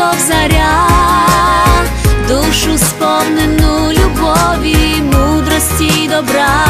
немов заря, душу сповнену любові, мудрості і добра.